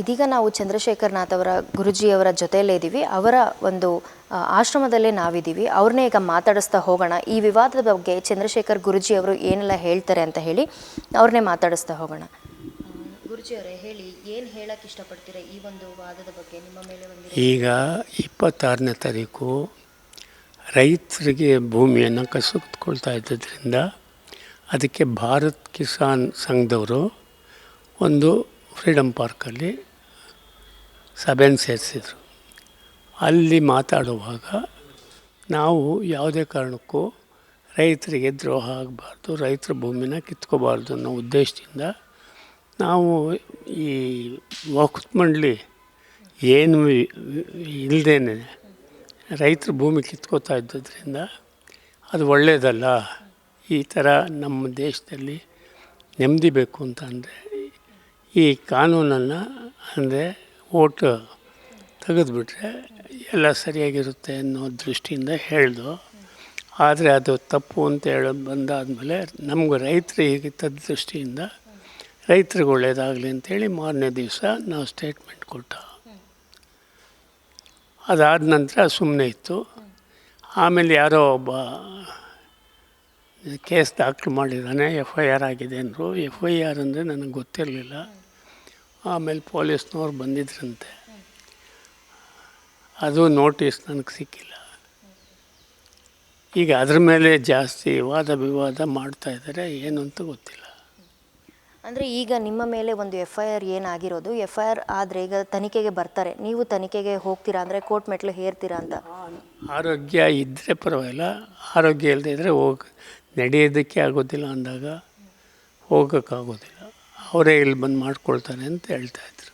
ಇದೀಗ ನಾವು ಚಂದ್ರಶೇಖರ್ನಾಥ್ ಅವರ ಗುರುಜಿಯವರ ಜೊತೆಯಲ್ಲೇ ಇದ್ದೀವಿ ಅವರ ಒಂದು ಆಶ್ರಮದಲ್ಲೇ ನಾವಿದ್ದೀವಿ ಅವ್ರನ್ನೇ ಈಗ ಮಾತಾಡಿಸ್ತಾ ಹೋಗೋಣ. ಈ ವಿವಾದದ ಬಗ್ಗೆ ಚಂದ್ರಶೇಖರ್ ಗುರುಜಿ ಅವರು ಏನೆಲ್ಲ ಹೇಳ್ತಾರೆ ಅಂತ ಹೇಳಿ ಅವ್ರನ್ನೇ ಮಾತಾಡಿಸ್ತಾ ಹೋಗೋಣ. ಗುರುಜಿ ಅವರೇ ಹೇಳಿ, ಏನು ಹೇಳಕ್ಕೆ ಇಷ್ಟಪಡ್ತೀರಾ ಈ ಒಂದು ವಾದದ ಬಗ್ಗೆ? ನಿಮ್ಮ ಮೇಲೆ ಈಗ ಇಪ್ಪತ್ತಾರನೇ ತಾರೀಕು ರೈತರಿಗೆ ಭೂಮಿಯನ್ನು ಕಸುತ್ಕೊಳ್ತಾ ಇದ್ದದ್ರಿಂದ ಅದಕ್ಕೆ ಭಾರತ್ ಕಿಸಾನ್ ಸಂಘದವರು ಒಂದು ಫ್ರೀಡಮ್ ಪಾರ್ಕಲ್ಲಿ ಸಭೆಯನ್ನು ಸೇರಿಸಿದರು. ಅಲ್ಲಿ ಮಾತಾಡುವಾಗ ನಾವು ಯಾವುದೇ ಕಾರಣಕ್ಕೂ ರೈತರಿಗೆ ದ್ರೋಹ ಆಗಬಾರ್ದು, ರೈತರ ಭೂಮಿನ ಕಿತ್ಕೋಬಾರ್ದು ಅನ್ನೋ ಉದ್ದೇಶದಿಂದ ನಾವು ಈ ವಕ್ಫ್ ಮಂಡಳಿ ಏನು ಇಲ್ಲದೇನೆ ರೈತರ ಭೂಮಿ ಕಿತ್ಕೋತಾ ಇದ್ದದ್ರಿಂದ ಅದು ಒಳ್ಳೆಯದಲ್ಲ ಈ ಥರ ನಮ್ಮ ದೇಶದಲ್ಲಿ ನೆಮ್ಮದಿ ಬೇಕು ಅಂತ ಅಂದರೆ ಈ ಕಾನೂನನ್ನು ಅಂದರೆ ಓಟ್ ತೆಗೆದುಬಿಟ್ರೆ ಎಲ್ಲ ಸರಿಯಾಗಿರುತ್ತೆ ಅನ್ನೋ ದೃಷ್ಟಿಯಿಂದ ಹೇಳ್ದು, ಆದರೆ ಅದು ತಪ್ಪು ಅಂತ ಹೇಳಿ ಬಂದಾದಮೇಲೆ ನಮ್ಗೆ ರೈತರಿಗೆ ದೃಷ್ಟಿಯಿಂದ ರೈತರಿಗೆ ಒಳ್ಳೆಯದಾಗಲಿ ಅಂತೇಳಿ ಮಾರನೇ ದಿವಸ ನಾವು ಸ್ಟೇಟ್ಮೆಂಟ್ ಕೊಟ್ಟ. ಅದಾದ ನಂತರ ಸುಮ್ಮನೆ ಇತ್ತು. ಆಮೇಲೆ ಯಾರೋ ಒಬ್ಬ ಕೇಸ್ ದಾಖಲು ಮಾಡಿದ್ದಾನೆ, ಎಫ್ ಐ ಆರ್ ಆಗಿದೆ ಅಂದರು. ಎಫ್ ಐ ಆರ್ ಅಂದರೆ ನನಗೆ ಗೊತ್ತಿರಲಿಲ್ಲ. ಆಮೇಲೆ ಪೊಲೀಸ್ನವ್ರು ಬಂದಿದ್ರಂತೆ. ಅದು ನೋಟಿಸ್ ನನಗೆ ಸಿಕ್ಕಿಲ್ಲ. ಈಗ ಅದ್ರ ಮೇಲೆ ಜಾಸ್ತಿ ವಾದ ವಿವಾದ ಮಾಡ್ತಾ ಇದ್ದಾರೆ ಏನು ಅಂತ ಗೊತ್ತಿಲ್ಲ. ಅಂದರೆ ಈಗ ನಿಮ್ಮ ಮೇಲೆ ಒಂದು ಎಫ್ ಐ ಆರ್ ಏನಾಗಿರೋದು? ಎಫ್ ಐ ಆರ್ ಆದರೆ ಈಗ ತನಿಖೆಗೆ ಬರ್ತಾರೆ. ನೀವು ತನಿಖೆಗೆ ಹೋಗ್ತೀರಾ ಅಂದರೆ ಕೋರ್ಟ್ ಮೆಟ್ಲು ಹೇರ್ತೀರಾ ಅಂತ? ಆರೋಗ್ಯ ಇದ್ದರೆ ಪರವಾಗಿಲ್ಲ ಆರೋಗ್ಯ ಇಲ್ಲದೆ ಇದ್ದರೆ ಹೋಗಿ ನಡೆಯೋದಕ್ಕೆ ಆಗೋದಿಲ್ಲ ಅಂದಾಗ ಹೋಗೋಕ್ಕಾಗೋದಿಲ್ಲ. ಅವರೇ ಇಲ್ಲಿ ಬಂದು ಮಾಡ್ಕೊಳ್ತಾರೆ ಅಂತ ಹೇಳ್ತಾ ಇದ್ರು.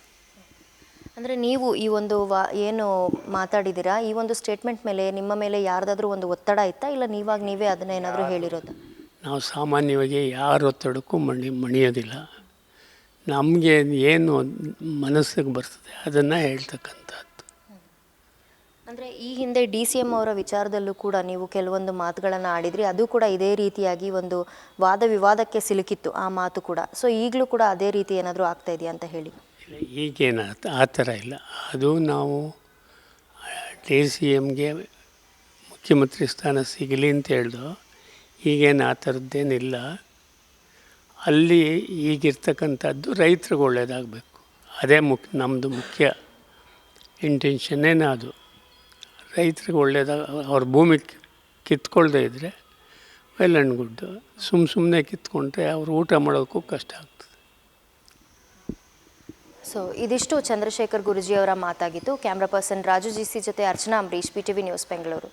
ಅಂದರೆ ನೀವು ಈ ಒಂದು ವಾ ಏನು ಮಾತಾಡಿದ್ದೀರಾ? ಈ ಒಂದು ಸ್ಟೇಟ್ಮೆಂಟ್ ಮೇಲೆ ನಿಮ್ಮ ಮೇಲೆ ಯಾರ್ದಾದ್ರೂ ಒಂದು ಒತ್ತಡ ಇತ್ತಾ? ಇಲ್ಲ ನೀವಾಗ ನೀವೇ ಅದನ್ನ ಏನಾದರೂ ಹೇಳಿರೋದು? ನಾವು ಸಾಮಾನ್ಯವಾಗಿ ಯಾರ ಒತ್ತಡಕ್ಕೂ ಮಣಿ ಮಣಿಯೋದಿಲ್ಲ. ನಮಗೆ ಏನು ಮನಸ್ಸಿಗೆ ಬರ್ತದೆ ಅದನ್ನು ಹೇಳ್ತಕ್ಕಂಥದ್ದು. ಅಂದರೆ ಈ ಹಿಂದೆ ಡಿ ಸಿ ಎಂ ಅವರ ವಿಚಾರದಲ್ಲೂ ಕೂಡ ನೀವು ಕೆಲವೊಂದು ಮಾತುಗಳನ್ನು ಆಡಿದ್ರಿ, ಅದು ಕೂಡ ಇದೇ ರೀತಿಯಾಗಿ ಒಂದು ವಾದ ವಿವಾದಕ್ಕೆ ಸಿಲುಕಿತ್ತು ಆ ಮಾತು ಕೂಡ. ಸೊ ಈಗಲೂ ಕೂಡ ಅದೇ ರೀತಿ ಏನಾದರೂ ಆಗ್ತಾ ಇದೆಯಾ ಅಂತ ಹೇಳಿ. ಈಗೇನು ಆ ಥರ ಇಲ್ಲ. ಅದು ನಾವು ಡಿ ಸಿ ಎಮ್ಗೆ ಮುಖ್ಯಮಂತ್ರಿ ಸ್ಥಾನ ಸಿಗಲಿ ಅಂತ ಹೇಳ್ದು, ಈಗೇನು ಆ ಥರದ್ದೇನಿಲ್ಲ. ಅಲ್ಲಿ ಈಗಿರ್ತಕ್ಕಂಥದ್ದು ರೈತರಿಗೆ ಒಳ್ಳೆಯದಾಗಬೇಕು ಅದೇ ಮುಖ್ಯ ನಮ್ಮದು ಮುಖ್ಯ ಇಂಟೆನ್ಷನ್ನೇನು ಅದು? ರೈತರಿಗೆ ಒಳ್ಳೆಯದಾಗ ಅವ್ರ ಭೂಮಿ ಕಿತ್ಕೊಳ್ದೇ ಇದ್ದರೆ ವೆಲ್ ಆ್ಯಂಡ್ ಗುಡ್ ಸುಮ್ಮ ಸುಮ್ಮನೆ ಕಿತ್ಕೊಂಡ್ರೆ ಅವ್ರು ಊಟ ಮಾಡೋಕ್ಕೂ ಕಷ್ಟ ಆಗ್ತದೆ. ಸೊ ಇದಿಷ್ಟು ಚಂದ್ರಶೇಖರ್ ಗುರುಜಿಯವರ ಮಾತಾಗಿತ್ತು camera person Raju G C ಜೊತೆ Archana Ambareesh P T V news Bengaluru